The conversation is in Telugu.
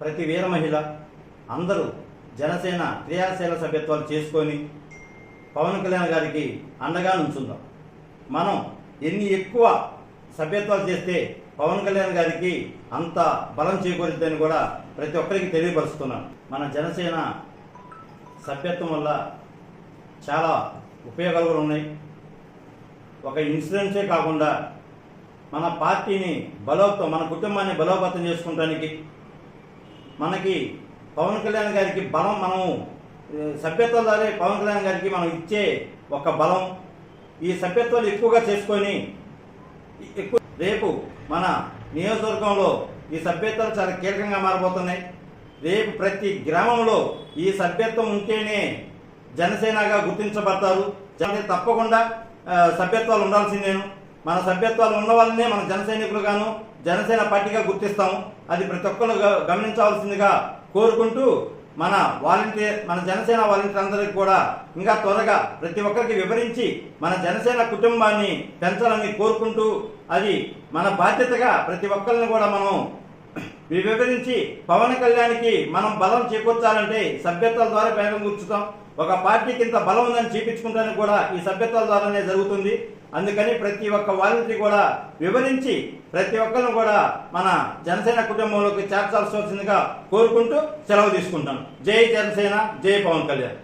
ప్రతి వీర మహిళ అందరూ జనసేన క్రియాశీల సభ్యత్వాలు చేసుకొని పవన్ కళ్యాణ్ గారికి అండగా నుంచుందాం. మనం ఎన్ని ఎక్కువ సభ్యత్వాలు చేస్తే పవన్ కళ్యాణ్ గారికి అంత బలం చేకూరుద్దని కూడా ప్రతి ఒక్కరికి తెలియపరుస్తున్నాను మన జనసేన సభ్యత్వం వల్ల చాలా ఉపయోగాలు కూడా ఉన్నాయి. ఒక ఇన్సూరెన్సే కాకుండా మన పార్టీని బలోపతం మన కుటుంబాన్ని బలోపేతం చేసుకోవడానికి మనకి పవన్ కళ్యాణ్ గారికి బలం మనం సభ్యత్వం ద్వారా పవన్ కళ్యాణ్ గారికి మనం ఇచ్చే ఒక బలం. ఈ సభ్యత్వాలు ఎక్కువగా చేసుకొని ఎక్కువ రేపు మన నియోజకవర్గంలో ఈ సభ్యత్వాలు చాలా కీలకంగా మారబోతున్నాయి. రేపు ప్రతి గ్రామంలో ఈ సభ్యత్వం ఉంటేనే జనసేనగా గుర్తించబడతారు. తప్పకుండా సభ్యత్వాలు ఉండాల్సిందేను. మన సభ్యత్వాలు ఉన్న వాళ్ళనే మన జన సైనికులుగాను జనసేన పార్టీగా గుర్తిస్తాము. అది ప్రతి ఒక్కరు గ- గమనించవలసిందిగా కోరుకుంటూ మన వాలంటీర్ మన జనసేన వాలంటీర్ అందరికి కూడా ఇంకా త్వరగా ప్రతి ఒక్కరికి వివరించి మన జనసేన కుటుంబాన్ని పెంచాలని కోరుకుంటూ అది మన బాధ్యతగా ప్రతి ఒక్కరిని కూడా మనం వివరించి పవన్ కళ్యాణ్కి మనం బలం చేకూర్చాలంటే సభ్యత్వాల ద్వారా పేదం కూర్చుతాం. ఒక పార్టీకి ఇంత బలం ఉందని చూపించుకుంటానికి కూడా ఈ సభ్యత్వాల ద్వారానే జరుగుతుంది. అందుకని ప్రతి ఒక్క వాలంటీ కూడా వివరించి ప్రతి ఒక్కరిని కూడా మన జనసేన కుటుంబంలోకి చేర్చాల్సి వచ్చిందిగా కోరుకుంటూ సెలవు తీసుకుంటాం జై జనసేన జై పవన్ కళ్యాణ్.